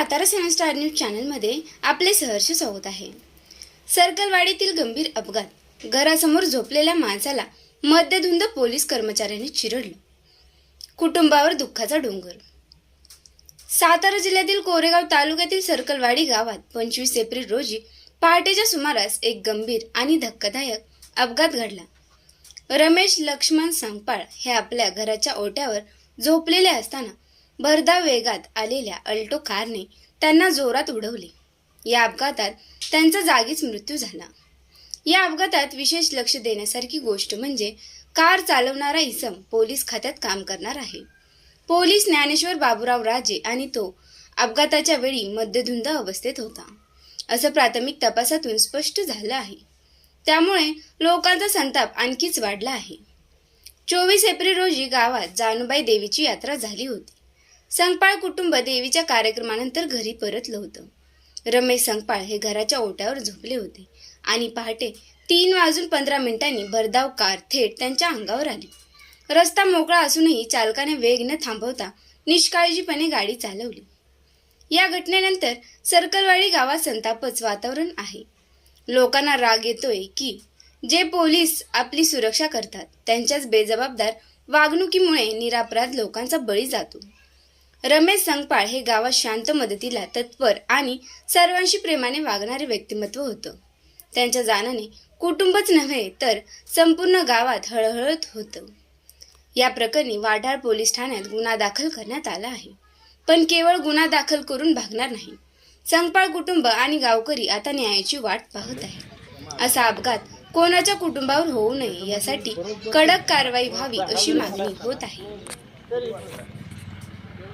सातारा सेवन star news चॅनलमध्ये आपले सहर्ष स्वागत आहे. सर्कलवाडीतील गंभीर अपघात. घरासमोर झोपलेल्या माणसाला मद्यधुंद पोलीस कर्मचाऱ्यांनी चिरडलं. कुटुंबावर दुःखाचा डोंगर. सातारा जिल्ह्यातील कोरेगाव तालुक्यातील सर्कलवाडी गावात पंचवीस एप्रिल रोजी पहाटेच्या सुमारास एक गंभीर आणि धक्कादायक अपघात घडला. रमेश लक्ष्मण सांगपाळ हे आपल्या घराच्या ओट्यावर झोपलेले असताना भरधाव वेगात आलेल्या अल्टो कारने त्यांना जोरात उडवले. या अपघातात त्यांचा जागीच मृत्यू झाला. या अपघातात विशेष लक्ष देण्यासारखी गोष्ट म्हणजे कार चालवणारा इसम पोलीस खात्यात काम करणार आहे. पोलीस ज्ञानेश्वर बाबूराव राजे आणि तो अपघाताच्या वेळी मद्यधुंद अवस्थेत होता. असं प्राथमिक तपासातून स्पष्ट झालं आहे. त्यामुळे लोकांचा संताप आणखीच वाढला आहे. चोवीस एप्रिल रोजी गावात जानुबाई देवीची यात्रा झाली होती. संगपाळ कुटुंब देवीच्या कार्यक्रमानंतर घरी परतलं होतं. रमेश संगपाळ हे घराच्या ओट्यावर झोपले होते आणि पहाटे तीन वाजून पंधरा मिनिटांनी भरधाव कार थेट त्यांच्या अंगावर आली. रस्ता मोकळा असूनही चालकाने वेग न थांबवता निष्काळजीपणे गाडी चालवली. या घटनेनंतर सर्कलवाडी गावात संतापच वातावरण आहे. लोकांना राग येतोय की जे पोलीस आपली सुरक्षा करतात त्यांच्याच बेजबाबदार वागणुकीमुळे निरापराध लोकांचा बळी जातो. रमेश संगपाळ हे गावात शांत मदतीला तत्पर आणि सर्वांशी प्रेमाने वागणारे व्यक्तिमत्व होतं. त्यांच्या जाण्याने कुटुंबच नव्हे तर संपूर्ण गावात हळहळत होतं. या प्रकरणी वाढाळ पोलीस ठाण्यात गुन्हा दाखल करण्यात आला आहे. पण केवळ गुन्हा दाखल करून भागणार नाही. संगपाळ कुटुंब आणि गावकरी आता न्यायाची वाट पाहत आहे असा अपघात कोणाच्या कुटुंबावर होऊ नये यासाठी कडक कारवाई व्हावी अशी मागणी होत आहे.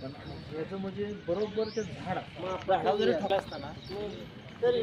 पण याचं म्हणजे बरोबर ते झाड. झाडावर जरी ठोका असताना तरी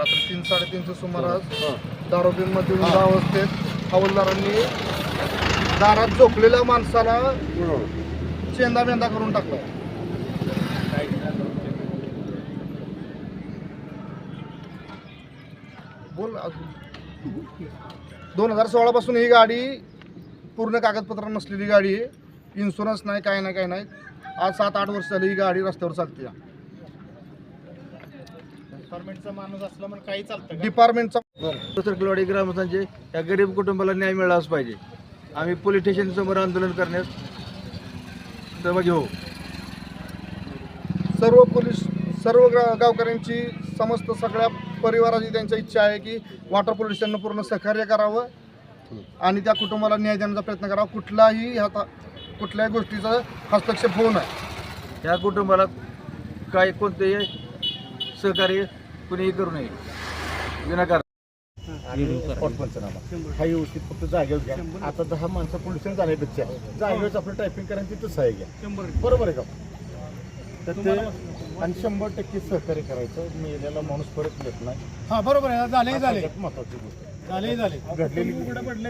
रात्री तीन साडेतीनच्या सुमारास दारोबीमध्ये उंदा अवस्थेत हवालदारांनी दारात झोपलेल्या माणसाला चेंदा बेंदा करून टाकला. बोल दोन हजार सोळा पासून ही गाडी पूर्ण कागदपत्र नसलेली गाडी आहे. इन्शुरन्स नाही काय नाही काय नाही. आज सात आठ वर्ष झाली ही गाडी रस्त्यावर चालते. डिपार्टमेंटचा माणूस असला म्हणून काही चालतं? डिपार्टमेंटचा सर्कलवाडी ग्रामस्थांचे या गरीब कुटुंबाला न्याय मिळालाच पाहिजे. आम्ही पोलीस स्टेशन समोर आंदोलन करण्यास सहभागी होऊ. सर्व पोलीस सर्व गा- गावकऱ्यांची समस्त सगळ्या परिवाराची त्यांच्या इच्छा आहे की वॉटर पोलीस स्टेशननं पूर्ण सहकार्य करावं आणि त्या कुटुंबाला न्याय देण्याचा प्रयत्न करावा. कुठलाही हाता कुठल्याही गोष्टीचा हस्तक्षेप होऊ नये. या कुटुंबाला काय कोणतेही सहकार्य कुणीही करू नये. पंचनामा. हा व्यवस्थित फक्त जागेवर घ्या. आता दहा माणसं पोलीस स्टेशन जाण्यापेक्षा जागेवरच आपलं टायपिंग करा आणि तिथं सहाय्य घ्या. बरोबर आहे का? तर ते आणि शंभर टक्के सहकार्य करायचं. मेलेला माणूस परत येत नाही. हां बरोबर आहे. झाले सगळ्यात महत्वाची गोष्ट. घडलेली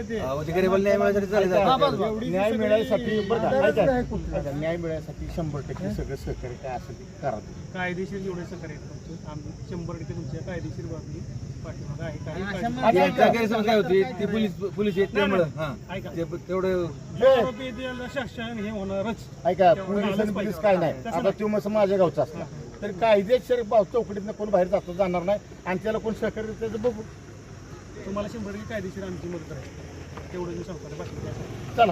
ते? न्याय मिळायसाठी न्याय मिळायसाठी बरं न्याय शंभर टक्के सगळं सहकार्य काय असेल ते करा तुम्ही. कायदेशीर सहकार्य आहेत तुमचं आम्ही शंभर टक्के तुमच्या कायदेशीर बाबी आहे काही गैरसमज काय होती? ती पोलीस पोलीस आहेत त्यामुळं. हा. ऐका. ते तेवढं जे आरोपी आहेत त्याला शासन हे होणारच. ऐका पोलीस आणि पोलीस काय नाही. आता तो मग माझ्या गावचा असला तर कायदेशीर भाव चौकटीतनं कोण बाहेर जातो जाणार नाही आणि त्याला कोण सहकार्य त्याचं बघू. तुम्हाला शंभर टक्के कायदेशीर आमची मदत आहे. तेवढं मी सांगतो. बाकी काय? नाही. चला.